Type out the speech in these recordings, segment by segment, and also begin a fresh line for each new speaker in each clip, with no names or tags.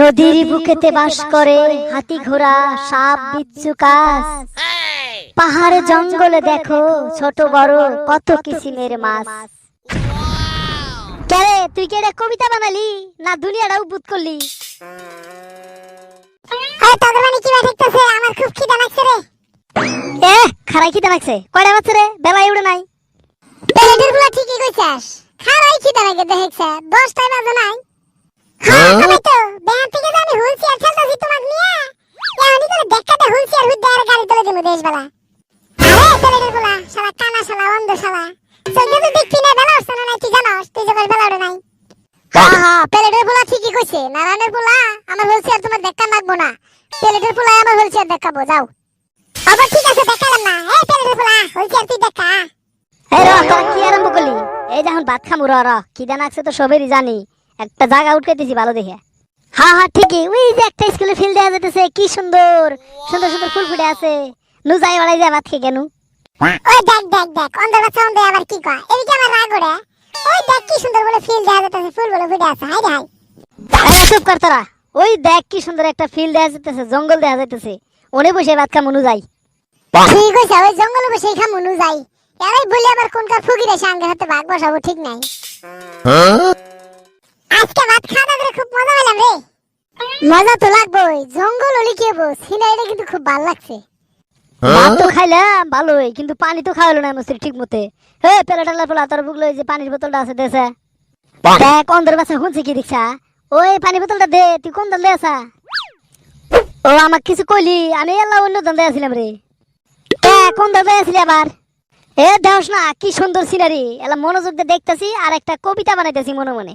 নদীর বুকেতে বাস করে হাতি ঘোড়া সাপ বিচ্ছু কাজ। পাহাড়ে জঙ্গলে দেখো ছোট বড় কত কিসিমের মাছ। কেরে তুই কি এটা কবিতা বানালি? না দুনিয়াটা উদ্ভুত করলি?
আরে কি আমার খুব খিদা লাগছে রে।
এ খারাই খিদা লাগছে। কয়টা বাচ্চা রে? বেলায় উড়ে নাই।
পেলেটেরগুলা ঠিকই কইছাস। খারাই খিদা লাগে দেখছে। দশটায় বাজে নাই। হ্যাঁ? আমি তো ব্যাংক থেকে জানি হুলছি আর খেলতাছি তোমাক নিয়ে এমনি করে দেখাতে হুলছি আর হুদ্দে গাড়ি তুলে দিমু দেশ বেলা আরে পেলেটেরগুলা শালা কানা শালা অন্ধ শালা। সঙ্গে তো দেখবি না বেলা উঠছে না নাই জানোস তুই যখন বেলা উঠে নাই। হ্যাঁ পোলা ঠিকই কইছে নারায়ণের পোলা আমার হলছি তোমার দেখা লাগবো না। পেলেটের পোলা আমার হলছি দেখাবো যাও। আবার ঠিক আছে দেখালাম না। এই পেলেটের পোলা তুই দেখা।
এই র তোরা কি আরম্ভ করলি? এই যখন ভাত খামু র র খিদা লাগছে তো সবেরই জানি। একটা জায়গা উঠকে দিছি ভালো দেখে। হ্যাঁ হ্যাঁ ঠিকই। ওই যে একটা স্কুলে ফিল দেওয়া যেতেছে কি সুন্দর। সুন্দর সুন্দর ফুল ফুটে আছে। নু যাই ওড়াই যায় ভাত খেয়ে কেন?
ওই দেখ দেখ দেখ অন্ধ বাচ্চা অন্ধ আবার কি কয়? এদিকে আমার রাগ ওরে ওই দেখ কি সুন্দর বলে ফিল দেওয়া যেতেছে ফুল বলে ফুটে আছে। Hi hi.
আরে চুপ কর তোরা। ওই দেখ কি সুন্দর একটা ফিল দেওয়া যেতেছে জঙ্গল দেওয়া যেতেছে ওনে বসে ভাত খামু নু যাই।
ঠিক আছে ওই জঙ্গলে বসে খামু নু যাই। এরাই বলি আবার কোনকার ফুকির এসে আঙ্গের হাতে ভাগ বসাবো ঠিক নাই। আজকে ভাত খাওয়া দাওয়া খুব মজা পেলাম রে। মজা তো লাগবেই জঙ্গল হলে কি হব সিনারিটা কিন্তু খুব ভালো লাগছে।
ভাত তো খাইলাম ভালোই কিন্তু পানি তো খাওয়ালো না মস্তির ঠিক মতে। হে পেলা টালা পেলা তোর বুকলো যে পানির বোতলটা আছে দেশে দেখ অন্ধের বাসা শুনছি কি দেখছা? ওই পানি বোতলটা দে তুই কোন দল দেছা ও আমাকে কিছু কইলি আমি এলা অন্য দল আছিলাম রে। কোন দল আসলি আবার? এ দেহস না কি সুন্দর সিনারি। এলা মনোযোগ দিয়ে দেখতেছি আর একটা কবিতা বানাইতেছি মনে মনে।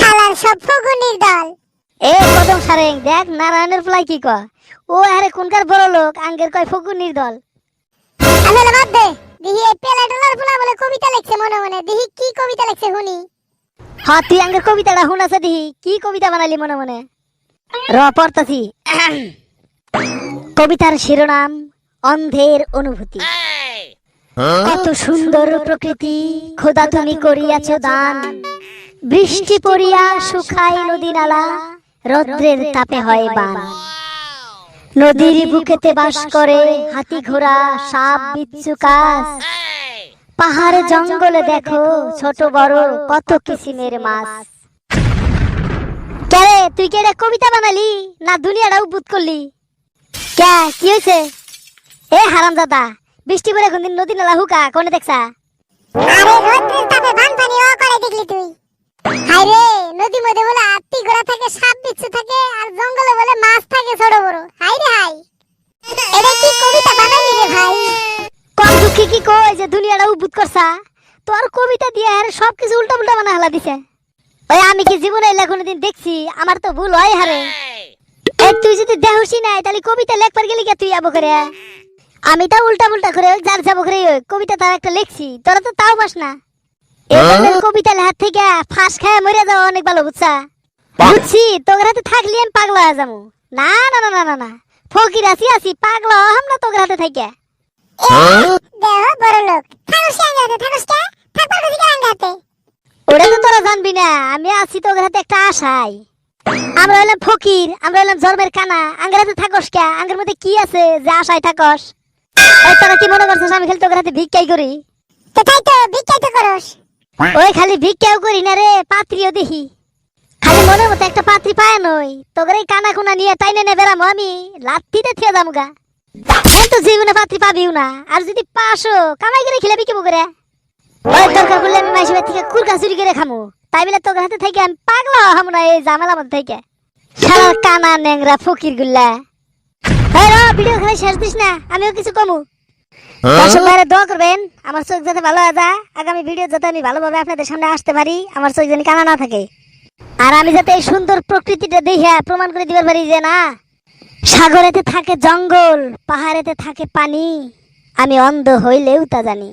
শালার। সব ফগুনির দল।
এ কদম সারেং দেখ নারায়ণের ফলাই কি কয়। ও আরে কোনকার বড় লোক? আঙ্গের কয় ফকুর দল।
আমি বলে বাদ দে। দিহি এই পেলা বলে কবিতা লিখছে মনে মনে। দিহি কি কবিতা লিখছে শুনি।
হ্যাঁ তুই আঙ্গের কবিতাটা শুনাছে দিহি। কি কবিতা বানালি মনে মনে? র পড়তাছি। কবিতার শিরোনাম অন্ধের অনুভূতি। কত সুন্দর প্রকৃতি খোদা তুমি করিয়াছ দান। বৃষ্টি পড়িয়া শুকায় নদী নালা রৌদ্রের তাপে হয় বান। নদীর বুকেতে বাস করে, হাতি ঘোড়া, সাপ, বিচ্ছু কাজ পাহাড়ে জঙ্গলে দেখো ছোট বড় কত কিসিমের মাছ। কে তুই কি কবিতা বানালি? না দুনিয়াটা উদ্ভুত করলি? কে কি হয়েছে এ হারাম দাদা বৃষ্টি পরে কোনদিন নদী নালা হুকা, কোনে দেখছা?
আরে রোদ্রের তাপে বান পানি ও মধ্যে বলে আত্তি ঘোড়া থাকে, সাপ বিচ্ছু থাকে, আর জঙ্গলে বলে মাছ থাকে ছোট বড়। হাই রে হাই। এটা কি কবিতা বানাইলি রে ভাই?
কম দুঃখী কি কই যে দুনিয়াটা উদ্ভুত করছা? তোর কবিতা দিয়ে আর সব কিছু উল্টা উল্টা বানা হালা দিছে। ওই আমি কি জীবনে এলা কোনোদিন দেখছি? আমার তো ভুল হয় হারে। তুই যদি দেহসি নাই, তাহলে কবিতা লেখবার গেলি কে তুই আবো করে আমি তো উল্টা উল্টা করে যার যাব করে কবিতা তার একটা লিখছি। তোরা তো তাও পাস না। এবার কবিতা লেখার থেকে ফাঁস খায় মরে যাওয়া অনেক ভালো বুঝছা? বুঝছি তোর হাতে থাকলি আমি পাগলা হয়ে যাব। না না না না না না। ফকির আছি আছি পাগলা হম না তোর হাতে থাকে।
দেহ বড় লোক থাকুস কে আঙ্গাতে থাকুস কে? থাকবার খুশি কে আঙ্গাতে?
ওটা তো তোরা জানবি না আমি আছি তোর হাতে একটা আশাই। আমরা হলাম ফকির আমরা হলাম জন্মের কানা। আঙ্গের হাতে থাকস কে? আঙ্গের মধ্যে কি আছে যে আশায় থাকস? তোরা কি মনে করছিস আমি খালি তোর হাতে ভিক্ষাই করি?
তো তাই তো বিখ্যাত করস।
ওই খালি ভিক্ষাও করি না রে, পাত্রীও দেখি। খালি মনের মতো একটা পাত্রী পায় নই। তোর এই কানা কুনা নিয়ে তাই নেনে বেড়ামো আমি, লাত্তিতে থিয়ে যাব গা। তো জীবনে পাত্রী পাবিও না, আর যদি পাশো কামাই করে খেলে বিকিবো করে। ওই দরকার করলে আমি মাসিবার থেকে কুরকা চুরি করে খামু। তাই বলে তোর হাতে থেকে আমি পাগলা হাম না এই ঝামেলা মধ্যে থেকে। কানা নেংরা ফকির গুল্লা। র, ভিডিও খেলে শেষ দিস না, আমিও কিছু কমু। দর্শক ভাইরা, দোয়া করবেন, আমার চোখ যাতে ভালো হয়ে আগামী ভিডিও যাতে আমি ভালোভাবে আপনাদের সামনে আসতে পারি, আমার চোখ যেন কানা না থাকে। আর আমি যাতে এই সুন্দর প্রকৃতিটা দেখে প্রমাণ করে দিবার পারি যে না, সাগরেতে থাকে জঙ্গল, পাহাড়েতে থাকে পানি, আমি অন্ধ হইলেও তা জানি।